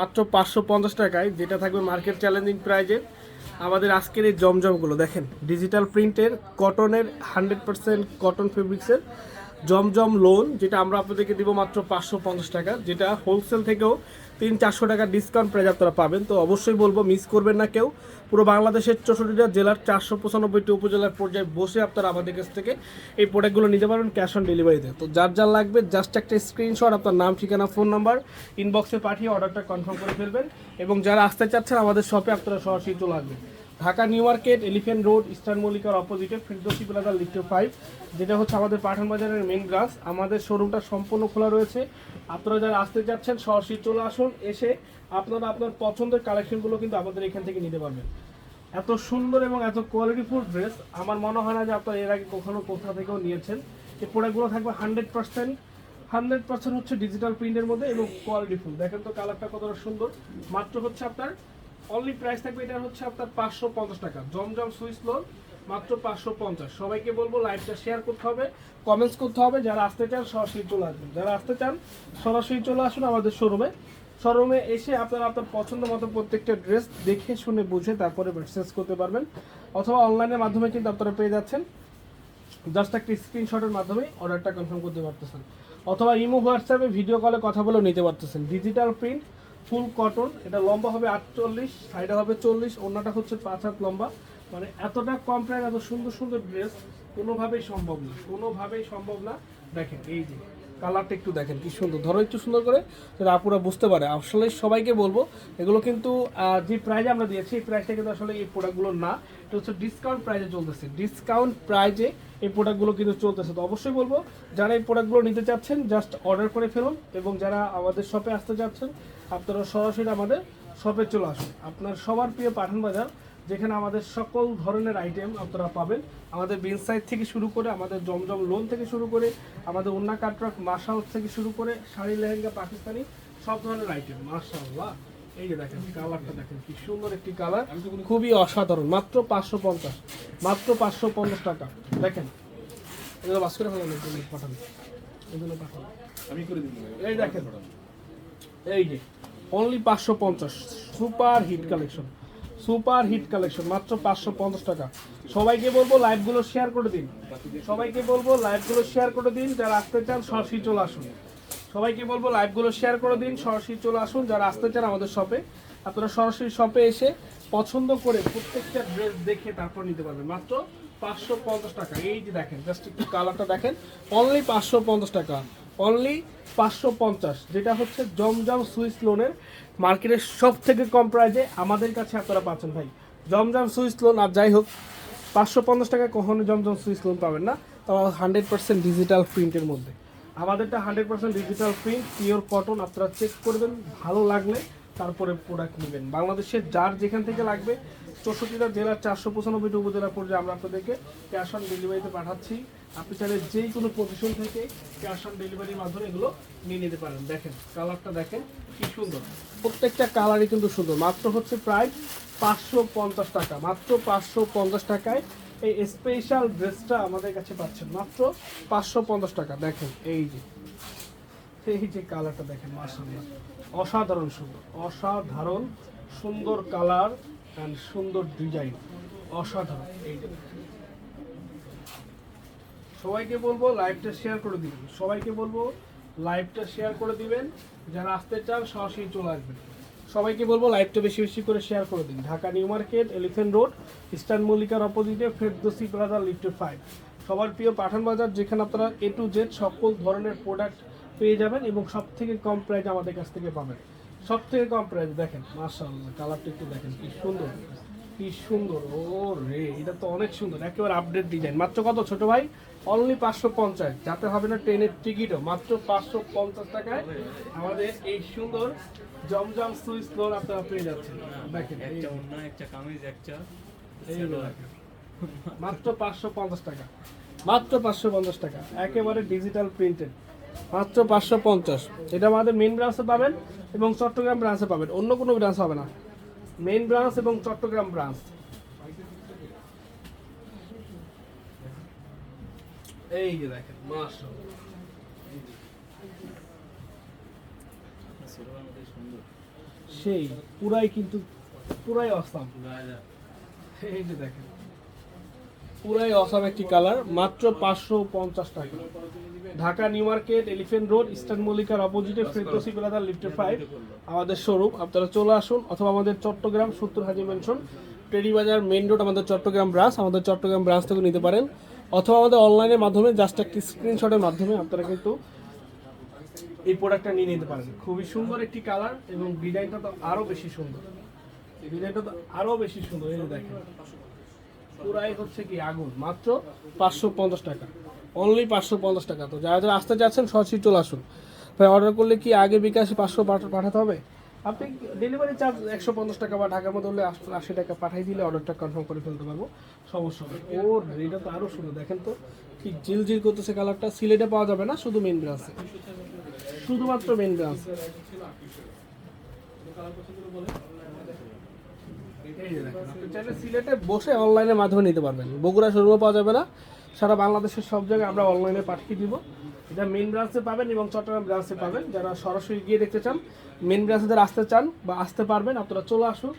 মাত্র পাঁচশো পঞ্চাশ টাকায়, যেটা থাকবে মার্কেট চ্যালেঞ্জিং প্রাইজে আমাদের আজকের এই জমজমগুলো, দেখেন ডিজিটাল প্রিন্টের কটনের হান্ড্রেড পারসেন্ট কটন ফেব্রিক্সের জমজম লোন যেটা আমরা আপনাদেরকে দিব মাত্র পাঁচশো পঞ্চাশ টাকা, যেটা হোলসেল থেকেও তিন চারশো টাকা ডিসকাউন্ট প্রাইজ আপনারা পাবেন। তো অবশ্যই বলব মিস করবেন না কেউ। পুরো বাংলাদেশের চৌষট্টিটা জেলার চারশো পঁচানব্বইটি উপজেলার পর্যায়ে বসে আপনারা আমাদের কাছ থেকে এই প্রোডাক্টগুলো নিতে পারবেন ক্যাশ অন ডেলিভারিতে তো। যার যার লাগবে জাস্ট একটা স্ক্রিনশট আপনার নাম, ঠিকানা ফোন নাম্বার ইনবক্সে পাঠিয়ে অর্ডারটা কনফার্ম করে ফেলবেন। এবং যারা আসতে চাচ্ছেন আমাদের শপে আপনারা সরাসরি চলে আসবেন। Dhaka New Market Elephant Road, Eastern মল্লিকার অপোজিটে ফিরদোসি প্লাজা লিফ্ট ফাইভ যেটা হচ্ছে আমাদের পাঠান বাজারের মেন ব্রাঞ্চ আমাদের শোরুমটা সম্পূর্ণ খোলা রয়েছে। আপনারা যারা আসতে চাচ্ছেন সরাসরি চলে আসুন, এসে আপনারা আপনার পছন্দের কালেকশনগুলো কিন্তু আমাদের এখান থেকে নিতে পারবেন। এত সুন্দর এবং এত কোয়ালিটিফুল ড্রেস আমার মনে হয় না যে আপনারা এর আগে কখনো কোথা থেকেও নিয়েছেন। এই প্রোডাক্টগুলো থাকবে হান্ড্রেড পার্সেন্ট হান্ড্রেড পার্সেন্ট হচ্ছে ডিজিটাল প্রিন্টের মধ্যে এবং কোয়ালিটিফুল দেখেন তো কালারটা কতটা সুন্দর। মাত্র হচ্ছে আপনার অনলি প্রাইস থাকবে এটা হচ্ছে আপনার পাঁচশো পঞ্চাশ টাকা। জমজম সুইচ লোন মাত্র পাঁচশো পঞ্চাশ। সবাইকে বলব লাইভটা শেয়ার করতে হবে কমেন্টস করতে হবে। যারা আসতে চান, সরাসরি চলে আসবেন। যারা আসতে চান, সরাসরি চলে আসুন আমাদের শোরুমে শোরুমে এসে আপনারা আপনার পছন্দ মতো প্রত্যেকটা ড্রেস দেখে, শুনে, বুঝে, তারপরে পারচেস করতে পারবেন। অথবা অনলাইনের মাধ্যমে কিন্তু আপনারা পেয়ে যাচ্ছেন। জাস্ট একটা স্ক্রিনশটের মাধ্যমে অর্ডারটা কনফার্ম করতে পারতেছেন। অথবা ইমো হোয়াটসঅ্যাপে ভিডিও কলে কথা বলেও নিতে পারতেছেন। ডিজিটাল প্রিন্ট ফুল কটন, এটা লম্বা হবে আটচল্লিশ, সাইডে হবে চল্লিশ অন্যটা হচ্ছে পাঁচ হাত লম্বা। মানে এতটা কম প্রায় এত সুন্দর সুন্দর ড্রেস কোনোভাবেই সম্ভব না, কোনোভাবেই সম্ভব না। দেখেন, এই যে। কালারটা একটু দেখেন, কি সুন্দর। ধরো একটু সুন্দর করে যাতে আপুরা বুঝতে পারে। আসলে সবাইকে বলব, এগুলো কিন্তু যে প্রাইজে আমরা দিয়েছি, এই প্রাইসটা কিন্তু আসলে এই প্রোডাক্টগুলো না। এটা হচ্ছে ডিসকাউন্ট প্রাইজে চলতেছে। ডিসকাউন্ট প্রাইজে এই প্রোডাক্টগুলো কিন্তু চলতেছে। তো অবশ্যই বলব, যারা এই প্রোডাক্টগুলো নিতে চাচ্ছেন জাস্ট অর্ডার করে ফেলুন এবং যারা আমাদের শপে আসতে চাচ্ছেন, আপনারা সরাসরি আমাদের শপে চলে আসুন। আপনার সবার প্রিয় পাঠান বাজার যেখানে আমাদের সকল ধরনের আইটেম আপনারা পাবেন। আমাদের বিন সাইড থেকে শুরু করে আমাদের জমজম লোন থেকে শুরু করে আমাদের অন্য কাটরাক মাসা থেকে শুরু করে শাড়ি লেহেঙ্গা পাকিস্তানি সব ধরনের আইটেম মাশাআল্লাহ। এই যে দেখেন কালারটা দেখেন কি সুন্দর একটি কালার খুবই অসাধারণ মাত্র পাঁচশো পঞ্চাশ মাত্র পাঁচশো পঞ্চাশ টাকা। দেখেন এগুলো বাস করে ফেলানো পাঠান। এগুলো পাঠান। আমি করে দিই এই দেখেন এই যে অনলি পাঁচশো পঞ্চাশ super hit collection super hit collection, মাত্র পাঁচশো পঞ্চাশ টাকা। সবাইকে বলব লাইভগুলো শেয়ার করে দিন। সবাইকে বলব লাইভগুলো শেয়ার করে দিন, যারা আসতে চান সরাসরি চলে আসুন। সবাইকে বলব লাইভগুলো শেয়ার করে দিন, সরাসরি চলে আসুন, যারা আসতে চান আমাদের শপে আপনারা সরাসরি শপে এসে পছন্দ করে প্রত্যেকটা ড্রেস দেখে তারপর নিতে পারবেন। মাত্র পাঁচশো পঞ্চাশ টাকা। এই যে দেখেন জাস্ট একটু কালারটা দেখেন। অনলি পাঁচশো পঞ্চাশ টাকা। অনলি পাঁচশো পঞ্চাশ, যেটা হচ্ছে জমজম সুইস লোনের মার্কেটের সব থেকে কম প্রাইজে আমাদের কাছে আপনারা পাচ্ছেন ভাই। জমজম সুইস লোন, আর যাই হোক, পাঁচশো পঞ্চাশ টাকা কখনো জমজম সুইস লোন পাবেন না, তাও হান্ড্রেড পার্সেন্ট ডিজিটাল প্রিন্টের মধ্যে। আমাদেরটা hundred percent digital print, pure cotton, আপনারা চেক করবেন, ভালো লাগলে তারপরে প্রোডাক্ট নেবেন। বাংলাদেশের যার যেখান থেকে লাগবে, চৌষট্টিটা জেলার চারশো পঁচানব্বইটি উপজেলা পর্যায়ে আমরা আপনাদেরকে ক্যাশ অন ডেলিভারিতে পাঠাচ্ছি। আপনি চাইলে যেই কোনো পজিশন থেকে ক্যাশ অন ডেলিভারির মাধ্যমে এগুলো নিয়ে নিতে পারেন। দেখেন কালারটা দেখেন, কি সুন্দর। প্রত্যেকটা কালারই কিন্তু সুন্দর। মাত্র হচ্ছে প্রায় পাঁচশো পঞ্চাশ টাকা। মাত্র পাঁচশো পঞ্চাশ টাকায় এই স্পেশাল ড্রেসটা আমাদের কাছে পাচ্ছেন। মাত্র পাঁচশো পঞ্চাশ টাকা। দেখেন, এই যে। এই যে কালারটা দেখেন, মাশাআল্লাহ। অসাধারণ সুন্দর অসাধারণ সুন্দর কালার অ্যান্ড সুন্দর ডিজাইন অসাধারণ, এই যে সবাইকে বলব লাইভটা শেয়ার করে দিবেন। সবাইকে বলব লাইভটা শেয়ার করে দিবেন। যারা আসতে চান, সরাসরি চলে আসবেন। সবাইকে বলব লাইভটা বেশি বেশি করে শেয়ার করে দিন। Dhaka New Market Elephant Road Eastern মল্লিকার অপোজিটে ফেরদোসি প্লাজা লিফট ফাইভ সবার প্রিয় পাঠান বাজার যেখানে আপনারা এ টু জেড সকল ধরনের প্রোডাক্ট পেয়ে যাবেন এবং সব থেকে কম প্রাইস আমাদের কাছ থেকে পাবেন। সব থেকে কম প্রাইস দেখেন মার্শাল্লাহ কালারটা একটু দেখেন কি সুন্দর। কি সুন্দর ও রে এটা তো অনেক সুন্দর একেবারে আপডেট ডিজাইন মাত্র কত ছোট ভাই? অনলি পাঁচশো পঞ্চাশ। যাতে হবে না ট্রেনের টিকিটও মাত্র পাঁচশো পঞ্চাশ টাকায় আমাদের এই সুন্দর জমজম সুইচ ফ্লোর আপনারা পেয়ে যাচ্ছেন। দেখেন এই একটা অন্য একটা কামিজ একটা দেখেন। মাত্র পাঁচশো পঞ্চাশ টাকা। মাত্র পাঁচশো পঞ্চাশ টাকা। একেবারে ডিজিটাল প্রিন্টেড মাত্র পাঁচশো পঞ্চাশ। এটা আমাদের মেন ব্রাঞ্চে পাবেন এবং চট্টগ্রাম ব্রাঞ্চে পাবেন। অন্য কোনো ব্রাঞ্চ হবে না। মেন ব্রাঞ্চ এবং চট্টগ্রাম ব্রাঞ্চ এই যে দেখেন সেই পুরাই কিন্তু পুরাই অসাম এই যে দেখেন। পুরাই অসাম একটি কালার মাত্র পাঁচশো পঞ্চাশ টাকা। Dhaka New Market Elephant Road Eastern মল্লিকার অপোজিটে ফেরদোসি বেলাদার লিফটে ফাইভ আমাদের শোরুম আপনারা চলে আসুন অথবা আমাদের চট্টগ্রাম সত্তর হাজি মেনশন টেরি বাজার মেইন রোড আমাদের চট্টগ্রাম ব্রাঞ্চ আমাদের চট্টগ্রাম ব্রাঞ্চ থেকে নিতে পারেন। অথবা আমাদের অনলাইনের মাধ্যমে জাস্ট একটি স্ক্রিনশটের মাধ্যমে আপনারা কিন্তু এই প্রোডাক্টটা নিয়ে নিতে পারেন। খুবই সুন্দর একটি কালার এবং ডিজাইনটা তো আরও বেশি সুন্দর। ডিজাইনটা তো আরও বেশি সুন্দর এই দেখেন। পুরাই হচ্ছে কি আগুন? মাত্র পাঁচশো পঞ্চাশ টাকা। অনলি পাঁচশো পঞ্চাশ টাকা। তো যারা যারা আসতে চাচ্ছেন সরাসরি চলে আসুন। ভাই অর্ডার করলে কি আগে বিকাশে পাঁচশো পাঠাতে হবে? আপনি ডেলিভারি চার্জ একশো পঞ্চাশ টাকা বা ঢাকার মধ্যে হলে আশ- টাকা পাঠিয়ে দিলে অর্ডারটা কনফার্ম করে ফেলতে পারব। সমস্যা নেই ওর এটা তো আরও সুন্দর। দেখেন তো, কি জিল জিল করতেছে কালারটা সিলেটে পাওয়া যাবে না, শুধু মেন ব্রাঞ্চে শুধুমাত্র মেন ব্রাঞ্চ সিলেটে বসে অনলাইনের মাধ্যমে নিতে পারবেন। বগুড়া শোরুমে পাওয়া যাবে না। সারা বাংলাদেশের সব জায়গায় আমরা অনলাইনে পাঠিয়ে দিব। এটা মেন ব্রাঞ্চে পাবেন এবং চট্টগ্রাম ব্রাঞ্চে পাবেন। যারা সরাসরি গিয়ে দেখতে চান মেন ব্রাঞ্চে আসতে চান বা আসতে পারবেন, আপনারা চলে আসুন।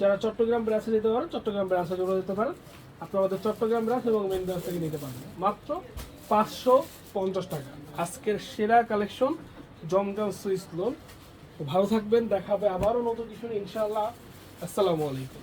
যারা চট্টগ্রাম ব্রাঞ্চে যেতে পারেন, চট্টগ্রাম ব্রাঞ্চে চলে যেতে পারেন। আপনারা আমাদের চট্টগ্রাম ব্রাঞ্চ এবং মেন ব্রাঞ্চ থেকে নিতে পারবেন। মাত্র পাঁচশো পঞ্চাশ টাকা। আজকের সেরা কালেকশন জমজম সুইস লোন। ভালো থাকবেন দেখা হবে আবারও নতুন কিছু ইনশাআল্লাহ আসসালামু আলাইকুম।